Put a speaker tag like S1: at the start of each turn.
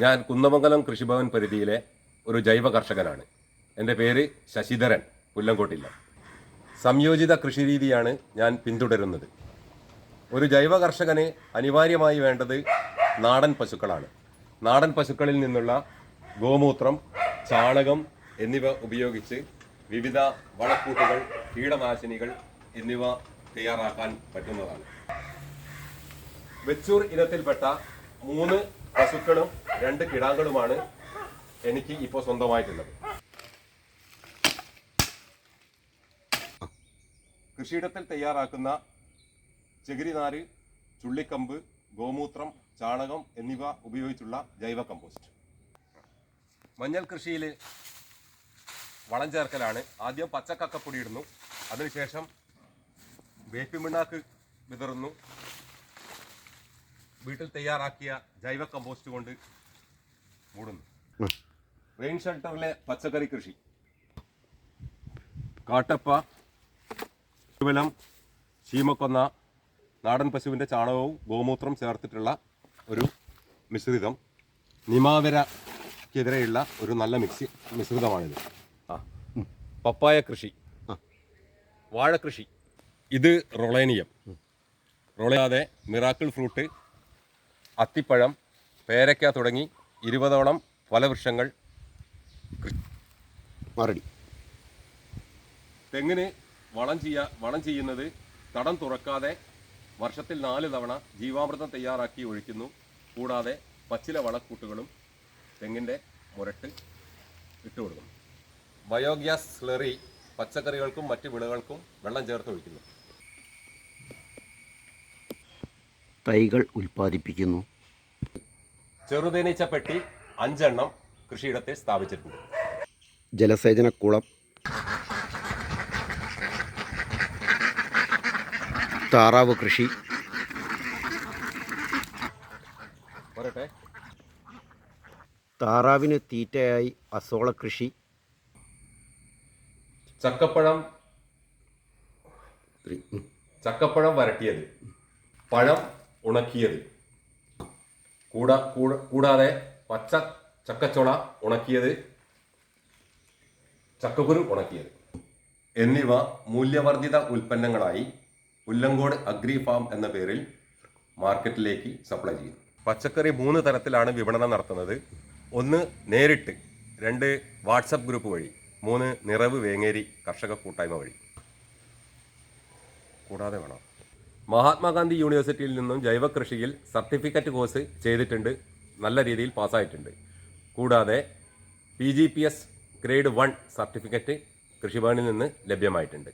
S1: ഞാൻ കുന്നമംഗലം കൃഷിഭവൻ പരിധിയിലെ ഒരു ജൈവ കർഷകനാണ് എന്റെ പേര് ശശിധരൻ പുല്ലങ്കോട്ടില്ല. സംയോജിത കൃഷിരീതിയാണ് ഞാൻ പിന്തുടരുന്നത്. ഒരു ജൈവ കർഷകന് അനിവാര്യമായി വേണ്ടത് നാടൻ പശുക്കളാണ്. നാടൻ പശുക്കളിൽ നിന്നുള്ള ഗോമൂത്രം ചാണകം എന്നിവ ഉപയോഗിച്ച് വിവിധ വളക്കൂട്ടുകൾ കീടനാശിനികൾ എന്നിവ തയ്യാറാക്കാൻ പറ്റുന്നതാണ്. വെച്ചൂർ ഇനത്തിൽപ്പെട്ട മൂന്ന് പശുക്കളും രണ്ട് കിടാങ്ങളുമാണ് എനിക്ക് ഇപ്പോൾ സ്വന്തമായിട്ടുള്ളത്. കൃഷിയിടത്തിൽ തയ്യാറാക്കുന്ന ചകിരിനാര് ചുള്ളിക്കമ്പ് ഗോമൂത്രം ചാണകം എന്നിവ ഉപയോഗിച്ചുള്ള ജൈവ കമ്പോസ്റ്റ്. മഞ്ഞൾ കൃഷിയിൽ വളം ചേർക്കലാണ്. ആദ്യം പച്ചക്കക്കപ്പൊടി ഇടുന്നു. അതിനുശേഷം വേപ്പിമിണ്ണാക്ക് വിതറുന്നു. വീട്ടിൽ തയ്യാറാക്കിയ ജൈവ കമ്പോസ്റ്റ് കൊണ്ട് മൂടുന്നു. റെയിൻ ഷെൽട്ടറിലെ പച്ചക്കറി കൃഷി. കാട്ടപ്പ തിരുവലം ചീമക്കൊന്ന നാടൻ പശുവിന്റെ ചാണകവും ഗോമൂത്രം ചേർത്തിട്ടുള്ള ഒരു മിശ്രിതം നിമാവരക്കെതിരെയുള്ള ഒരു നല്ല മിക്സി മിശ്രിതമാണിത്. ആ. പപ്പായ കൃഷി. വാഴ കൃഷി ഇത് റൊളേനിയം. റൊളയാതെ മിറാക്കിൾ ഫ്രൂട്ട് അത്തിപ്പഴം പേരയ്ക്ക തുടങ്ങി ഇരുപതോളം ഫലവൃക്ഷങ്ങൾ
S2: മറടി.
S1: തെങ്ങിന് വളം ചെയ്യ വളം ചെയ്യുന്നത് തടം തുറക്കാതെ വർഷത്തിൽ നാല് തവണ ജീവാമൃതം തയ്യാറാക്കി ഒഴിക്കുന്നു. കൂടാതെ പച്ചില വളക്കൂട്ടുകളും തെങ്ങിന്റെ മുരട്ട് ഇട്ടുകൊടുക്കുന്നു ബയോഗ്യാസ് സ്ലറി പച്ചക്കറികൾക്കും മറ്റ് വിളകൾക്കും വെള്ളം ചേർത്ത് ഒഴിക്കുന്നു.
S2: തൈകൾ ഉൽപ്പാദിപ്പിക്കുന്നു.
S1: ചെറുതേനീച്ച പെട്ടി അഞ്ചെണ്ണം കൃഷിയിടത്തിൽ സ്ഥാപിച്ചിട്ടുണ്ട്.
S2: ജലസേചന കുളം താറാവ് കൃഷി.
S1: പോരട്ടെ
S2: താറാവിന് തീറ്റയായി അസോള കൃഷി.
S1: ചക്കപ്പഴം ചക്കപ്പഴം വരട്ടിയത്. പഴം ഉണക്കിയത്. കൂടാ കൂട- കൂടാതെ പച്ച ചക്കച്ചുള ഉണക്കിയത് ചക്കക്കുരു ഉണക്കിയത്. എന്നിവ മൂല്യവർദ്ധിത ഉൽപ്പന്നങ്ങളായി പുല്ലങ്കോട് അഗ്രി ഫാം എന്ന പേരിൽ മാർക്കറ്റിലേക്ക് സപ്ലൈ ചെയ്യുന്നു. പച്ചക്കറി മൂന്ന് തരത്തിലാണ് വിപണനം നടത്തുന്നത്. ഒന്ന് നേരിട്ട് രണ്ട് വാട്സപ്പ് ഗ്രൂപ്പ് വഴി മൂന്ന് നിറവ് വേങ്ങേരി കർഷക കൂട്ടായ്മ വഴി. കൂടാതെ വേണം. മഹാത്മാഗാന്ധി യൂണിവേഴ്സിറ്റിയിൽ നിന്നും ജൈവകൃഷിയിൽ സർട്ടിഫിക്കറ്റ് കോഴ്സ് ചെയ്തിട്ടുണ്ട്. നല്ല രീതിയിൽ പാസ്സായിട്ടുണ്ട്. കൂടാതെ P G P S grade one certificate കൃഷിഭവനിൽ നിന്ന് ലഭ്യമായിട്ടുണ്ട്.